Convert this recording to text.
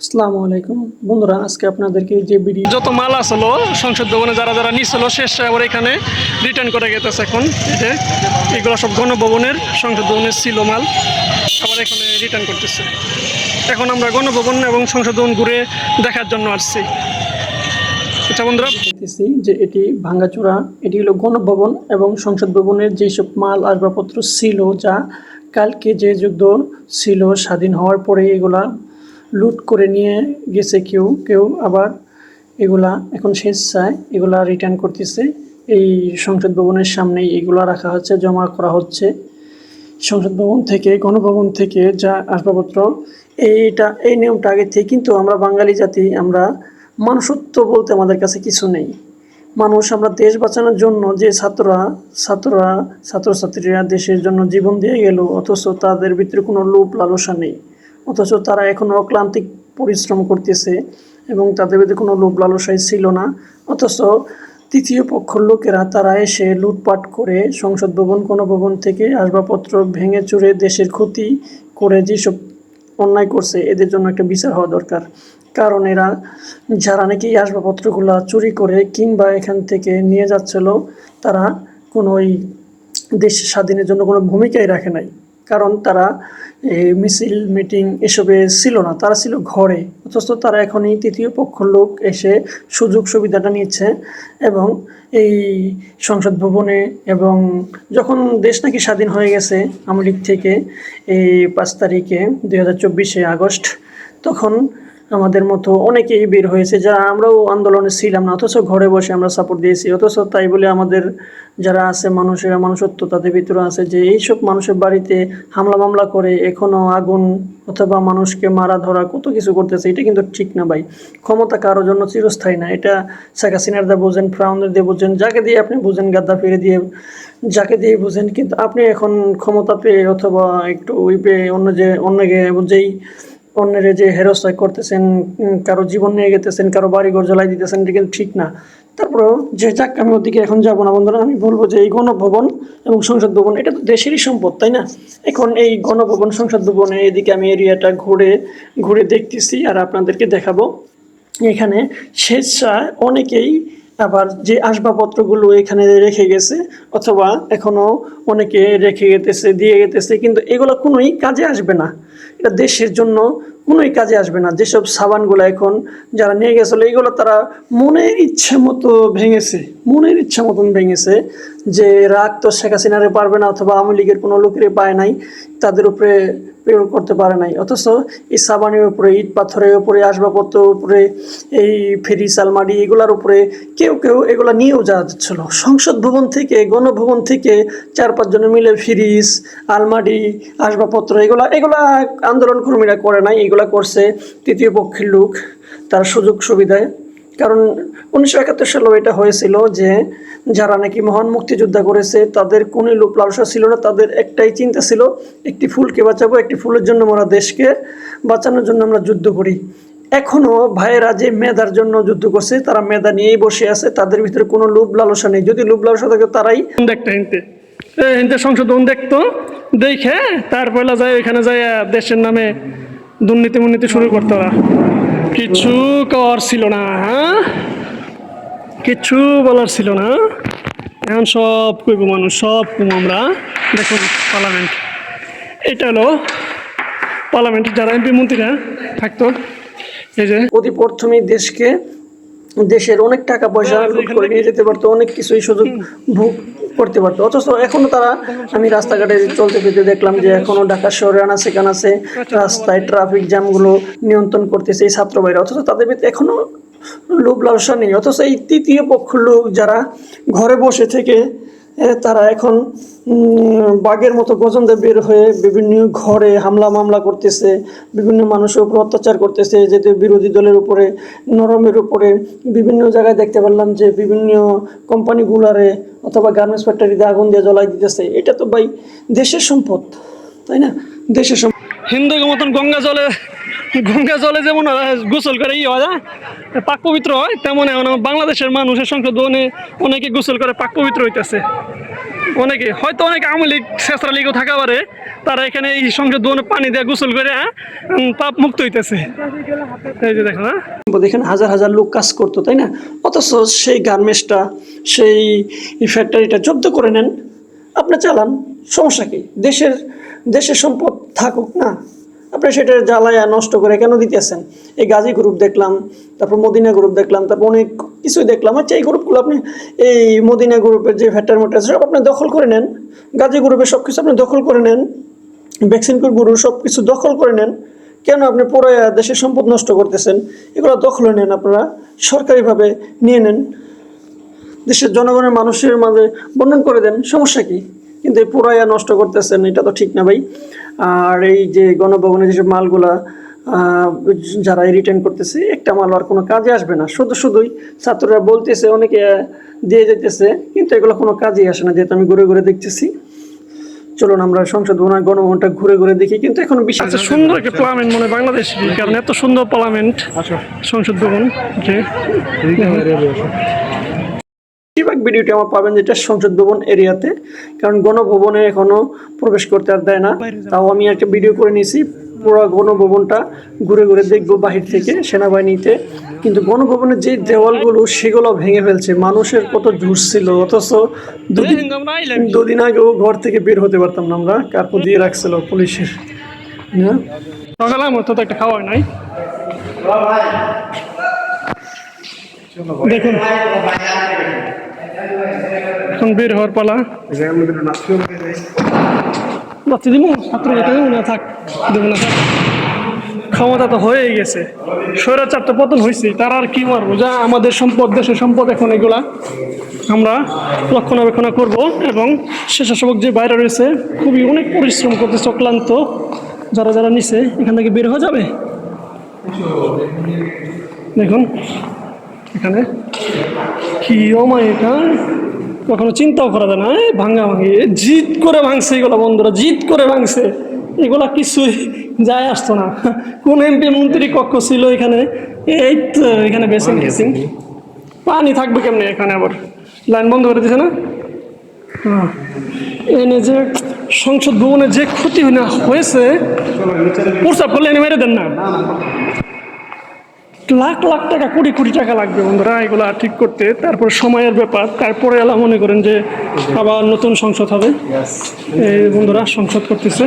আসসালামু আলাইকুম। বন্ধুরা আজকে আপনাদেরকে যে ভিডিও যত মাল আসলো সংসদ ভবনে যারা যারা নিছিল শেষ আবার এখানে রিটার্ন করে গেতেছে এখন। যে এগুলো সব গণভবনের সংসদ ভবনের ছিল মাল। আবার এখানে রিটার্ন করতেছে। এখন আমরা গণভবন এবং সংসদ ভবন ঘুরে দেখার জন্য আসছি। আচ্ছা বন্ধুরা। দেখতেছি যে এটি ভাঙ্গাচোরা এটি হলো গণভবন এবং সংসদ ভবনের যেসব মাল আসবাবপত্র ছিল যা কালকে যে যুদ্ধ ছিল স্বাধীন হওয়ার পরে এগুলা লুট করে নিয়ে গেছে কেউ কেউ আবার এগুলা এখন শেষ স্বেচ্ছায় এগুলা রিটার্ন করতেছে। এই সংসদ ভবনের সামনেই এগুলা রাখা হচ্ছে, জমা করা হচ্ছে। সংসদ ভবন থেকে, গণভবন থেকে যা আসবাবপত্র, এইটা, এই নিয়মটা আগে থেকে কিন্তু আমরা বাঙালি জাতি, আমরা মানুষত্ব বলতে আমাদের কাছে কিছু নেই। মানুষ আমরা দেশ বাঁচানোর জন্য যে ছাত্ররা ছাত্ররা, ছাত্রছাত্রীরা দেশের জন্য জীবন দিয়ে গেল, অথচ তাদের ভিতরে কোনো লোভ লালসা নেই। অথচ তারা এখনও অক্লান্তিক পরিশ্রম করতেছে এবং তাদের ভিতরে কোনো লোভ লালসাই ছিল না। অথচ তৃতীয় পক্ষর লোকেরা তারা এসে লুটপাট করে সংসদ ভবন, কোনো ভবন থেকে আসবাবপত্র ভেঙে চুরে দেশের ক্ষতি করে যেসব অন্যায় করছে, এদের জন্য একটা বিচার হওয়া দরকার। কারণ এরা যারা নাকি আসবাবপত্রগুলো চুরি করে কিংবা এখান থেকে নিয়ে যাচ্ছিল, তারা কোনো ওই দেশ স্বাধীনের জন্য কোনো ভূমিকাই রাখে নাই। কারণ তারা মিছিল, মিটিং এসবে ছিল না। তারা ছিল ঘরে, অথচ তারা এখনই তৃতীয় পক্ষ লোক এসে সুযোগ সুবিধাটা নিচ্ছে এবং এই সংসদ ভবনে এবং যখন দেশ নাকি স্বাধীন হয়ে গেছে আমেরিক থেকে, এই পাঁচ তারিখে দুই আগস্ট, তখন আমাদের মতো অনেকেই বের হয়েছে, যারা আমরাও আন্দোলনে ছিলাম না, অথচ ঘরে বসে আমরা সাপোর্ট দিয়েছি, অথচ তাই বলে আমাদের যারা আছে, মানুষেরা, মানুষত্ব তাদের ভিতরে আছে যে এইসব মানুষের বাড়িতে হামলা মামলা করে এখনও আগুন অথবা মানুষকে মারা ধরা, কত কিছু করতেছে, এটা কিন্তু ঠিক না ভাই। ক্ষমতা কারোর জন্য চিরস্থায়ী না, এটা শেখ হাসিনার দা বোঝেন, ফ্রাউনের দিয়ে বোঝেন, যাকে দিয়ে আপনি বুঝেন গাদ্দা ফিরে দিয়ে, যাকে দিয়ে বোঝেন, কিন্তু আপনি এখন ক্ষমতা পেয়ে অথবা একটু ওই পেয়ে অন্য যে অন্যকে যেই অন্যের যে হেরস্তা করতেছেন কারও জীবন নিয়ে গেতেছেন, কারও বাড়ি ঘর জ্বালাই দিতেছেন, এটা কিন্তু ঠিক না। তারপরেও যে যাক, আমি ওদিকে এখন যাব না, বন্ধুরা। আমি বলব যে এই গণভবন এবং সংসদ ভবন, এটা তো দেশেরই সম্পদ, তাই না? এখন এই গণভবন, সংসদ ভবনে এদিকে আমি এরিয়াটা ঘুরে ঘুরে দেখতেছি, আর আপনাদেরকে দেখাবো। এখানে স্বেচ্ছা অনেকেই আবার যে আসবাবপত্রগুলো এখানে রেখে গেছে, অথবা এখনও অনেকে রেখে গেতেছে, দিয়ে গেতেছে, কিন্তু এগুলো কোনোই কাজে আসবে না। এটা দেশের জন্য কোনোই কাজে আসবে না। যেসব সাবানগুলো এখন যারা নিয়ে গেছিল এগুলো তারা মনের ইচ্ছে মতো ভেঙেছে, মনের ইচ্ছা মতন ভেঙেছে যে রাগ তো শেখ হাসিনারে পারবে না অথবা আওয়ামী লীগের কোনো লোকেরই পায় নাই, তাদের উপরে প্রয়োগ করতে পারে নাই। অথচ এই সাবানের উপরে, ইট পাথরের উপরে, আসবাবপত্রের উপরে, এই ফেরিস আলমারি এগুলার উপরে কেউ কেউ এগুলা নিয়েও যাওয়া যাচ্ছিল। সংসদ ভবন থেকে, গণভবন থেকে চার পাঁচজনে মিলে ফ্রিজ, আলমারি, আসবাবপত্র, এগুলা এগুলা আন্দোলন কর্মীরা করে নাই, এগুলা করছে তৃতীয় পক্ষের লোক, তার সুযোগ সুবিধায়। কারণ উনিশশো একাত্তর সালেও এটা হয়েছিল যে, যারা নাকি মহান মুক্তিযোদ্ধা করেছে, তাদের কোনো লোক লালসা ছিল না, তাদের একটাই চিন্তা ছিল, একটি ফুলকে বাঁচাবো, একটি ফুলের জন্য আমরা দেশকে বাঁচানোর জন্য আমরা যুদ্ধ করি। এখনও ভাইয়েরা যে মেধার জন্য যুদ্ধ করছে, তারা মেধা নিয়েই বসে আছে, তাদের ভিতরে কোনো লোভ লালসা নেই। যদি লোভ লালসা থাকে, তারাই দেখতে সংসদ দেখতো, দেখে তারপরে যায়, ওইখানে যায় দেশের নামে দুর্নীতি মুর্নীতি শুরু করতো ওরা কিছু কর ছিল না হ্যাঁ? কিছু বলার ছিল না। এখন সব কইব মানুষ সব কম আমরা। দেখুন পার্লামেন্ট। এটা হলো পার্লামেন্ট যারা এমপি মন্ত্রীরা থাকতো। এই যে অতি প্রথমেই দেশকে দেশের অনেক টাকা পয়সা লুট করে নিয়ে যেতে পারতো অনেক কিছুই সুযোগ ভোগ করতে পারতো। অথচ এখনও তারা, আমি রাস্তাঘাটে চলতে ফিরতে দেখলাম যে এখনও ঢাকা শহরে আনা সেখান আছে রাস্তায় ট্রাফিক জ্যামগুলো নিয়ন্ত্রণ করতেছে এই ছাত্র ভাইরা অথচ তাদের ভিতরে এখনও লোভ লালসা নেই। অথচ এই তৃতীয় পক্ষ লোক যারা ঘরে বসে থেকে তারা এখন বাঘের মতো গজন্দে বের হয়ে বিভিন্ন ঘরে হামলা মামলা করতেছে, বিভিন্ন মানুষের উপর অত্যাচার করতেছে যে যে বিরোধী দলের উপরে, নরমের উপরে বিভিন্ন জায়গায় দেখতে পারলাম যে বিভিন্ন কোম্পানিগুলারে অথবা গার্মেন্টস ফ্যাক্টরিতে আগুন দিয়ে জ্বলাই দিতেছে। এটা তো ভাই দেশের সম্পদ, তাই না? দেশের সম্পদ। হিন্দুকে মতন গঙ্গা জলে গঙ্গা জলে যেমন গোসল করে ই হয় না, পাক পবিত্র হয় তেমন আমার বাংলাদেশের মানুষের সংসদ ভবনে অনেকে গোসল করে পাক পবিত্র হইতেছে। অনেকে হয়তো অনেকে আওয়ামী লীগ থাকা পারে তারা এখানে এই সংসদ ভবনে পানি দিয়ে গোসল করে উম, পাপ মুক্ত হইতেছে। এই যে দেখো হ্যাঁ? এখানে হাজার হাজার লোক কাজ করতো তাই না? অথচ সেই গার্মেন্টসটা সেই ফ্যাক্টরিটা জব্দ করে নেন। আপনি চালান সমস্যা কি? দেশের দেশের সম্পদ থাকুক না? আপনি সেটা জ্বালায়া নষ্ট করে কেন দিতেছেন? এই গাজী গ্রুপ দেখলাম, তারপর মদিনা গ্রুপ দেখলাম, তারপর অনেক কিছুই দেখলাম। আচ্ছা এই গ্রুপগুলো আপনি, এই মদিনা গ্রুপের যে ফ্যাক্টরি মোটর সব আপনি দখল করে নেন। গাজী গ্রুপের সব কিছু আপনি দখল করে নেন। ভ্যাকসিনপুর গুরু সব কিছু দখল করে নেন। কেন আপনি পুরো দেশের সম্পদ নষ্ট করতেছেন? এগুলো দখলে নেন আপনারা, সরকারিভাবে নিয়ে নেন। দেশের জনগণের মানুষের মাঝে বর্ণন করে দেন। সমস্যা কি? কিন্তু এই পুরাইয়া নষ্ট করতেছেন, এটা তো ঠিক না ভাই। আর এই যে গণভবনে যেসব মালগুলা যারা রিটার্ন করতেছে একটা মাল আর কোনো কাজে আসবে না। শুধু শুধুই ছাত্ররা বলতেছে অনেকে দিয়ে যেতেছে কিন্তু এগুলো কোনো কাজেই আসে না যেহেতু আমি ঘুরে ঘুরে দেখতেছি। চলুন আমরা সংসদ ভবন আর গণভবনটা ঘুরে ঘুরে দেখি কিন্তু এখন বিশেষ আচ্ছা সুন্দর একটা পার্লামেন্ট মনে হয় বাংলাদেশ কারণ এত সুন্দর পার্লামেন্ট সংসদ ভবন যে বেশিরভাগ ভিডিওটি আমার পাবেন যেটা সংসদ ভবন এরিয়াতে কারণ গণভবনে এখনও প্রবেশ করতে আর দেয় না। তাও আমি একটা ভিডিও করে নিয়েছি পুরো গণভবনটা ঘুরে ঘুরে দেখব বাহির থেকে সেনাবাহিনীতে। কিন্তু গণভবনের যে দেওয়ালগুলো সেগুলো ভেঙে ফেলছে। মানুষের কত জোর ছিল অথচ দুদিন দুদিন আগেও ঘর থেকে বের হতে পারতাম না আমরা কার্পো দিয়ে রাখছিল পুলিশের। হ্যাঁ সকালে আমার তো একটা খাওয়া নাই। দেখুন। এখন বের হওয়ার পালা। বাচ্চা দিব ছাত্র না, থাক, দেবো না, থাক। ক্ষমতা তো হয়েই গেছে। স্বৈরাচার তো পতন হয়েছে, তার আর কি মারবো? যা আমাদের সম্পদ, দেশের সম্পদ এখন এগুলা। আমরা রক্ষণাবেক্ষণ করব এবং স্বেচ্ছাসেবক যে বাইরে রয়েছে, খুবই অনেক পরিশ্রম করতেছে অক্লান্ত। যারা যারা নিছে, এখান থেকে বের হওয়া যাবে? দেখুন এখানে? কি অমায় এটা? কখনো চিন্তাও করা যায় না ভাঙি এ জিদ করে ভাঙছে এগুলো বন্ধুরা জিদ করে ভাঙছে। এগুলা কিছুই যায় আসতো না। কোন এমপি মন্ত্রী কক্ষ ছিল এখানে? এই তো এখানে বেসিং বেসিং পানি থাকবে কেমনে এখানে আবার? লাইন বন্ধ করে দিছে না। এনে যে সংসদ ভবনে যে ক্ষতি না হয়েছে প্রস্তাব করলে এনে মেরে দেন না? লাখ লাখ টাকা কোটি কোটি টাকা লাগবে বন্ধুরা এগুলো ঠিক করতে। তারপর সময়ের ব্যাপার তারপরে এলা মনে করেন যে আবার নতুন সংসদ হবে। এই বন্ধুরা সংসদ করতেছে?